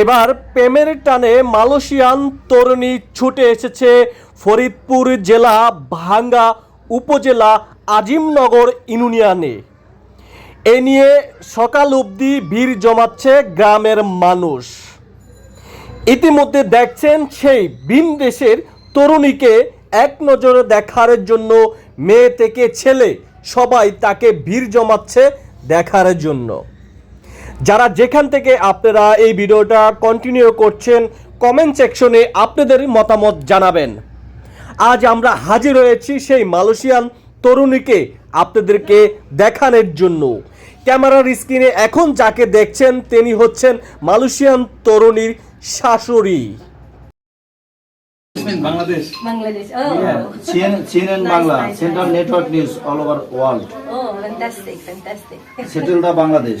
এবার প্রেমের টানে মালয়েশিয়ান তরুণী ছুটে এসেছে ফরিদপুর জেলা ভাঙ্গা উপজেলা আজিমনগর ইউনিয়নে এ নিয়ে সকাল অবধি ভিড় জমাচ্ছে গ্রামের মানুষ ইতিমধ্যে দেখছেন সেই ভিন দেশের তরুণীকে এক নজরে দেখার জন্য মেয়ে থেকে ছেলে সবাই তাকে ভিড় জমাচ্ছে দেখার জন্য যারা যেখান থেকে আপনারা এই ভিডিওটা কন্টিনিউ করছেন কমেন্ট সেকশনে আপনাদের মতামত জানাবেন আজ আমরা হাজির হয়েছি সেই মালয়েশিয়ান তরুণীকে আপনাদেরকে দেখানোর জন্য ক্যামেরার স্ক্রিনে এখন যাকে দেখছেন তিনি হচ্ছেন মালয়েশিয়ান তরুণীর শাশুড়ি বাংলাদেশ বাংলাদেশ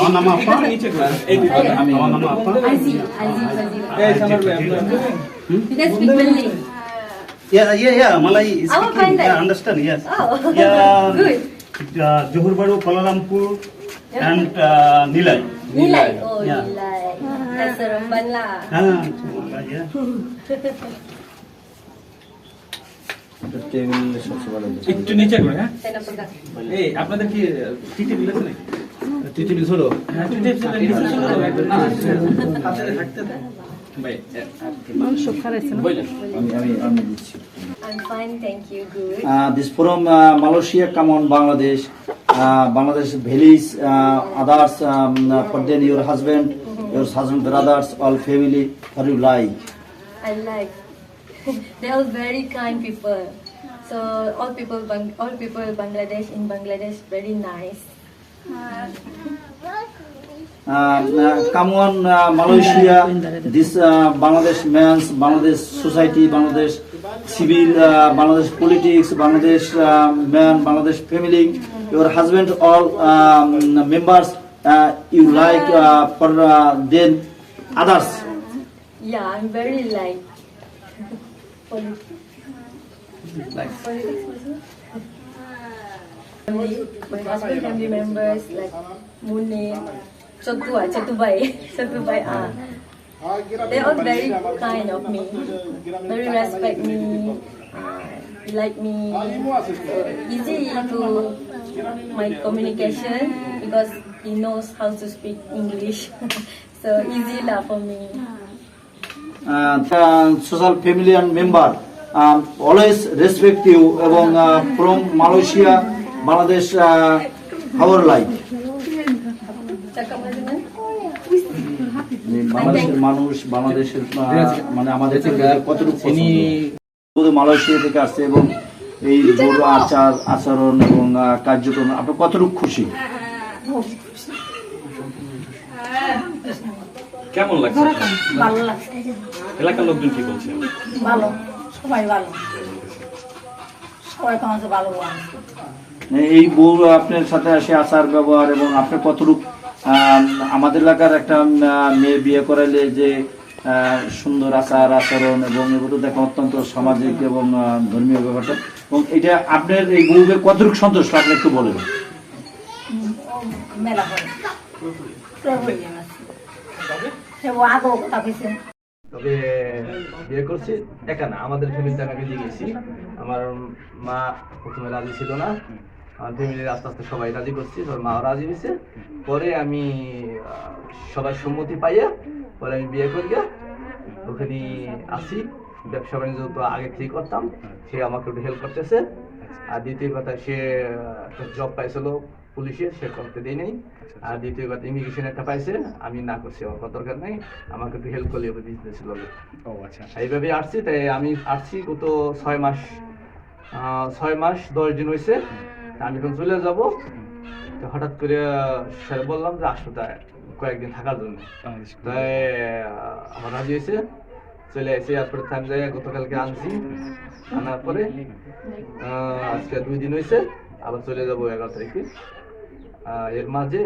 আমার নাম আপা আমার নাম আপা Yeah, yeah, yeah. Malay is oh, speaking. Yeah, understand. Yes. Oh, yeah. Good. Uh, Johor Bahru, Kuala Lumpur, yeah. and uh, Nilai. Nilai. Nilai. Oh, yeah. Nilai. Nasa Ramban lah. Ah, yeah. একটু নিচে করে হ্যাঁ আপনাদের কি টিটি মিলেছে নাকি Titli Malaysia come Bangladesh Bangladesh valleys others for your husband your husband brothers all family for you like like. they are very kind people. So all people, all people Bangladesh in Bangladesh very nice. Come on, Malaysia, this Bangladesh men's, Bangladesh society, Bangladesh civil, Bangladesh politics, Bangladesh man, Bangladesh family, your husband, all members you like for then others. Yeah, I'm very like politics. Politics also family, my husband family members like Mune, Chotua, ah, Chetubai, Chetubai ah. They're all very kind of me, very respect me, uh, like me, uh, easy to my communication because he knows how to speak English. so easy lah for me. Uh, ah, from social family and member um, always respect you among, uh, from Malaysia. Bangladesh হাওয়ার life মানে বাংলাদেশের মানুষ বাংলাদেশের মানে আমাদের থেকে কতটুকু Malaysia থেকে আসছে এবং এই বড় আচার আচরণ এবং কার্যক্রম আপনার কতটুকু খুশি কেমন লাগছে ভালো লাগছে এলাকার লোকজন কি বলছে ভালো সবাই ভালো এই বউ আপনার সাথে আসে আচার ব্যবহার এবং আপনার কতটুকু আমাদের এলাকার একটা মেয়ে বিয়ে করাইলে যে সুন্দর আচার আচরণ এবং এগুলো দেখা অত্যন্ত সামাজিক এবং ধর্মীয় ব্যাপারটা এবং এটা আপনার এই বউকে কতটুকু সন্তুষ্ট আপনি একটু বলেন তবে বিয়ে করছি একা না আমাদের ফ্যামিলিতে আমি দিয়ে গেছি আমার মা প্রথমে রাজি ছিল না আমার ফ্যামিলির আস্তে আস্তে সবাই রাজি করছি তোর মাও রাজি হয়েছে পরে আমি সবার সম্মতি পাইয়া পরে আমি বিয়ে করি ওখানে আসি ব্যবসা বাণিজ্য তো আগে থেকে করতাম সে আমাকে একটু হেল্প করতেছে আর দ্বিতীয় কথা সে একটা জব পাইছিল পুলিশের সে করতে দেয় নাই আচ্ছা, আচ্ছা। আর দ্বিতীয় কথা ইমিগ্রেশন একটা পাইছে আমি না করছি আমার দরকার নাই আমাকে একটু হেল্প করলে হবে বিজনেস লগে ও আচ্ছা এইভাবে আসছি তাই আমি আসছি গত ছয় মাস ছয় মাস দশ দিন হয়েছে আমি এখন চলে যাব তো হঠাৎ করে স্যার বললাম যে আসো তাই কয়েকদিন থাকার জন্য তাই আমার রাজি হয়েছে চলে আসি এয়ারপোর্ট থাম গতকালকে আনছি আনার পরে আজকে দুই দিন হয়েছে আবার চলে যাব এগারো তারিখে এর মাঝে